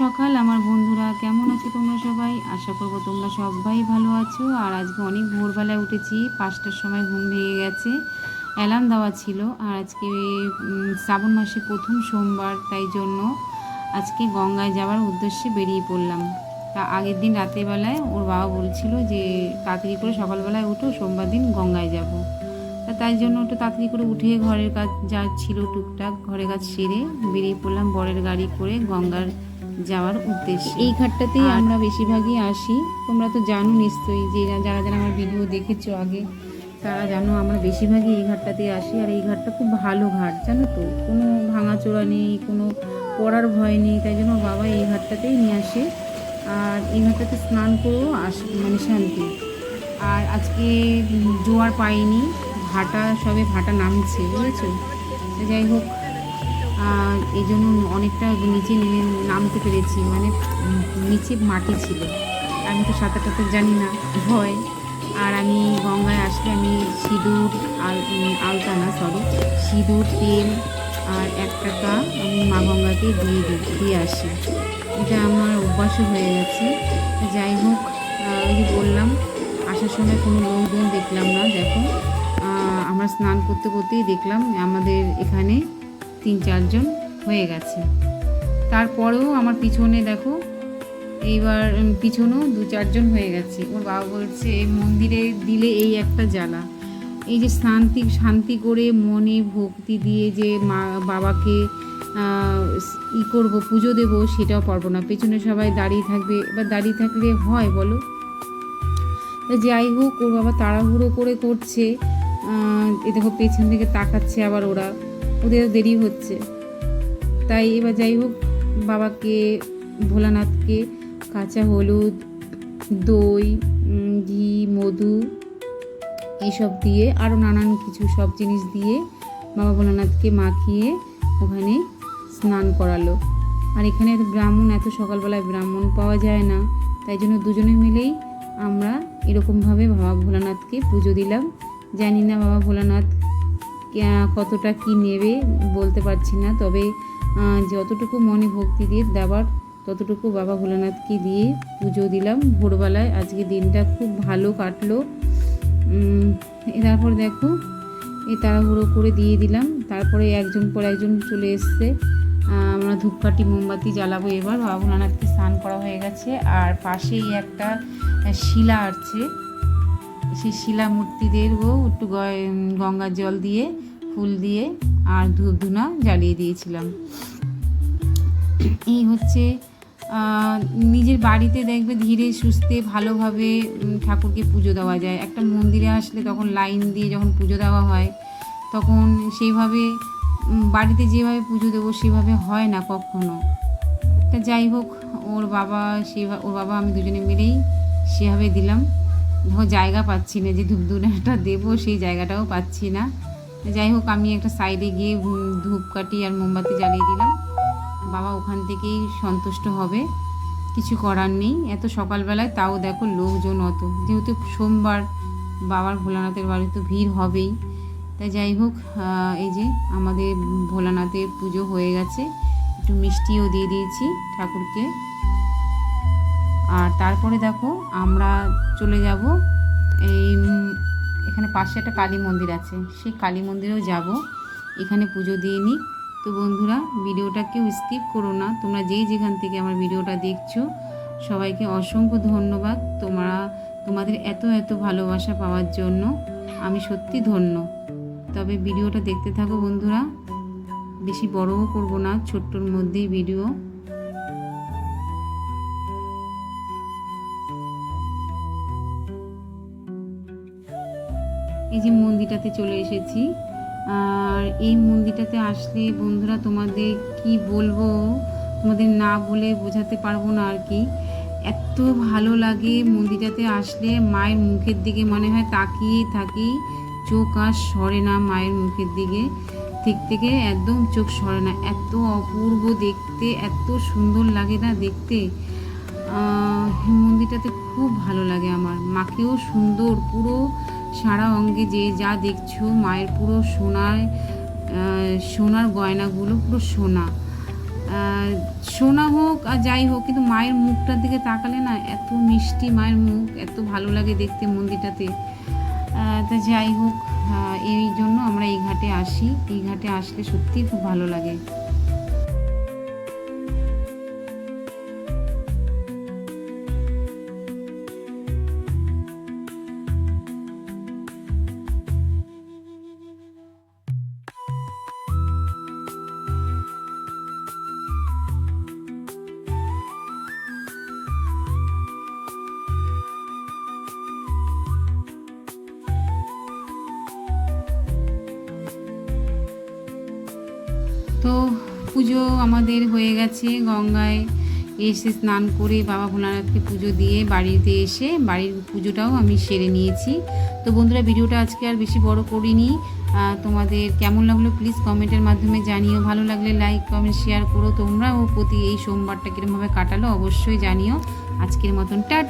সকাল। আমার বন্ধুরা, কেমন আছো তোমরা সবাই? আশা করব তোমরা সবাই ভালো আছো। আর আজকে অনেক ভোরবেলায় উঠেছি, পাঁচটার সময় ঘুম ভেঙে গেছে, অ্যালার্ম দেওয়া ছিল। আর আজকে শ্রাবণ মাসে প্রথম সোমবার, তাই জন্য আজকে গঙ্গায় যাওয়ার উদ্দেশ্যে বেরিয়ে পড়লাম। তা আগের দিন রাতের বেলায় ওর বাবা বলছিল যে, তাড়াতাড়ি করে সকালবেলায় উঠো সোমবার দিন গঙ্গায় যাব। তা তাই জন্য একটু তাড়াতাড়ি করে উঠে ঘরের কাজ, যা ছিল টুকটাক, ঘরের কাজ সেরে বেরিয়ে পড়লাম বরের গাড়ি করে গঙ্গার যাওয়ার উদ্দেশ্যে। এই ঘাটটাতেই আমরা বেশিরভাগই আসি। তোমরা তো জানো নিশ্চয়ই যে যারা যারা আমার ভিডিও দেখেছ আগে তারা জানো আমরা বেশিরভাগই এই ঘাটটাতেই আসি। আর এই ঘাটটা খুব ভালো ঘাট জানো তো? কোনো ভাঙাচোরা নেই কোনো পড়ার ভয় নেই। তাই জন্য বাবা এই ঘাটটাতেই নিয়ে আসে। আর এই ঘাটটাতে স্নান করেও আস মানে শান্তি। আর আজকে জোয়ার পাইনি ভাটা সবে ভাটা নামছে বুঝেছ? যাই হোক এই জন্য অনেকটা নিচে নেমে নামতে পেরেছি মানে নিচে মাটি ছিল। আমি তো সাঁতার টাতার জানি না, ভয়। আর আমি গঙ্গায় আসলে আমি সিঁদুর আল আলতা না সরি সিঁদুর, তেল আর এক টাকা আমি মা গঙ্গাকে দিয়ে দিই দিয়ে আসি। এটা আমার অভ্যাসও হয়ে গেছে। যাই হোক ওই বললাম, আসার সময় কোনো লোকজন দেখলাম না, দেখো। আমরা স্নান করতে করতেই দেখলাম, আমাদের এখানে তিন চারজন হয়ে গেছে। তারপরেও আমার পিছনে দেখো, এইবার পিছনেও দু চারজন হয়ে গেছে। ওর বাবা বলছে মন্দিরে দিলে এই একটা জ্বালা। এই যে শান্তি শান্তি করে মনে ভক্তি দিয়ে যে মা, বাবাকে ই করব, পুজো দেবো, সেটাও পারব না। পেছনে সবাই দাঁড়িয়ে থাকবে। বা দাঁড়িয়ে থাকলে হয় বলো? যাই হোক, ওর বাবা তাড়াহুড়ো করে করছে। এ দেখো পেছন দিকে তাকাচ্ছে আবার ওরা। ওদের দেরি হচ্ছে। তাই এবার যাই হোক, বাবাকে, ভোলানাথকে কাঁচা হলুদ, দই ঘি, মধু এইসব দিয়ে আরও নানান কিছু সব জিনিস দিয়ে বাবা ভোলানাথকে মাখিয়ে ওখানে স্নান করালো। আর এখানে ব্রাহ্মণ, এত সকালবেলায় ব্রাহ্মণ পাওয়া যায় না। তাই জন্য দুজনে মিলেই আমরা এরকমভাবে বাবা ভোলানাথকে পুজো দিলাম। জানি না বাবা ভোলানাথ কতটা কি নেবে বলতে পারছি না। তবে যতটুকু মনে ভক্তি দিয়ে দেওয়ার ততটুকু বাবা ভোলানাথকে দিয়ে পুজো দিলাম। ভোরবেলায় আজকে দিনটা খুব ভালো কাটলো। তারপর দেখো এই তাড়াহুড়ো করে দিয়ে দিলাম। তারপরে একজন পর একজন চলে এসছে। আমরা ধূপকাঠি মোমবাতি জ্বালাবো এবার। বাবা ভোলানাথকে স্নান করা হয়ে গেছে। আর পাশেই একটা শিলা আছে সেই শিলা মূর্তিদেরও একটু গঙ্গার জল দিয়ে, ফুল দিয়ে আর ধূপ ধুনা জ্বালিয়ে দিয়েছিলাম। এই হচ্ছে নিজের বাড়িতে দেখবে ধীরে সুস্থে ভালোভাবে ঠাকুরকে পুজো দেওয়া যায়। একটা মন্দিরে আসলে তখন লাইন দিয়ে যখন পুজো দেওয়া হয়, তখন সেইভাবে বাড়িতে যেভাবে পুজো দেবো সেভাবে হয় না কখনো। তা যাই হোক, ওর বাবা সেভাবে ওর বাবা আমি দুজনে মিলেই সেভাবে দিলাম। জায়গা পাচ্ছি না, যে ধূপধুনাটা দেবো, সেই জায়গাটাও পাচ্ছি না। যাই হোক, আমি একটা সাইডে গিয়ে ধূপকাঠি আর মোমবাতি জ্বালিয়ে দিলাম। বাবা ওখান থেকেই সন্তুষ্ট হবে। কিছু করার নেই। এত সকালবেলায় তাও দেখো লোকজন অত। যেহেতু সোমবার, বাবার ভোলানাথের বাড়ি তো ভিড় হবেই। তাই যাই হোক এই যে আমাদের ভোলানাথের পুজো হয়ে গেছে। একটু মিষ্টিও দিয়ে দিয়েছি ঠাকুরকে। আর তারপরে দেখো আমরা চলে যাব এই এখানে পাশে একটা কালী মন্দির আছে। সেই কালী মন্দিরেও যাব। এখানে পুজো দিয়ে নিই। তো বন্ধুরা, ভিডিওটা কেউ স্কিপ করো না। তোমরা যেই যেখান থেকে আমার ভিডিওটা দেখছ, সবাইকে অসংখ্য ধন্যবাদ। তোমরা, তোমাদের এত এত ভালোবাসা পাওয়ার জন্য আমি সত্যি ধন্য। তবে ভিডিওটা দেখতে থাকো বন্ধুরা। বেশি বড়ও করব না, ছোট্টর মধ্যেই ভিডিও। এই যে মন্দিরটাতে চলে এসেছি। আর এই মন্দিরটাতে আসলে বন্ধুরা তোমাদের কি বলব? তোমাদের না বলে বোঝাতে পারব না আর কি। এত ভালো লাগে মন্দিরটাতে আসলে, মায়ের মুখের দিকে মনে হয় তাকিয়েই থাকি। চোখ আর সরে না মায়ের মুখের দিকে। ঠিক থেকে একদম চোখ সরে না। এত অপূর্ব দেখতে, এত সুন্দর লাগে না দেখতে। মন্দিরটাতে খুব ভালো লাগে আমার। মাকেও সুন্দর, পুরো সারা অঙ্গে যে যা দেখছ, মায়ের পুরো সোনার সোনার গয়নাগুলো, পুরো সোনা। সোনা হোক আর যাই হোক, কিন্তু মায়ের মুখটার দিকে তাকালে না এত মিষ্টি মায়ের মুখ, এত ভালো লাগে দেখতে মন্দিরটাতে। তা যাই হোক এই জন্য আমরা এই ঘাটে আসি। এই ঘাটে আসলে সত্যিই খুব ভালো লাগে। তো পুজো আমাদের হয়ে গেছে। গঙ্গায় এসে স্নান করে বাবা ভোলানাথকে পুজো দিয়ে বাড়িতে এসে বাড়ির পুজোটাও আমি সেরে নিয়েছি। তো বন্ধুরা, ভিডিওটা আজকে আর বেশি বড় করিনি। তোমাদের কেমন লাগল প্লিজ কমেন্টের মাধ্যমে জানিও। ভালো লাগলে লাইক কমেন্ট শেয়ার করো তোমরাও। প্রতি এই সোমবারটা কীরমভাবে কাটালো অবশ্যই জানিও। আজকের মতন টাট।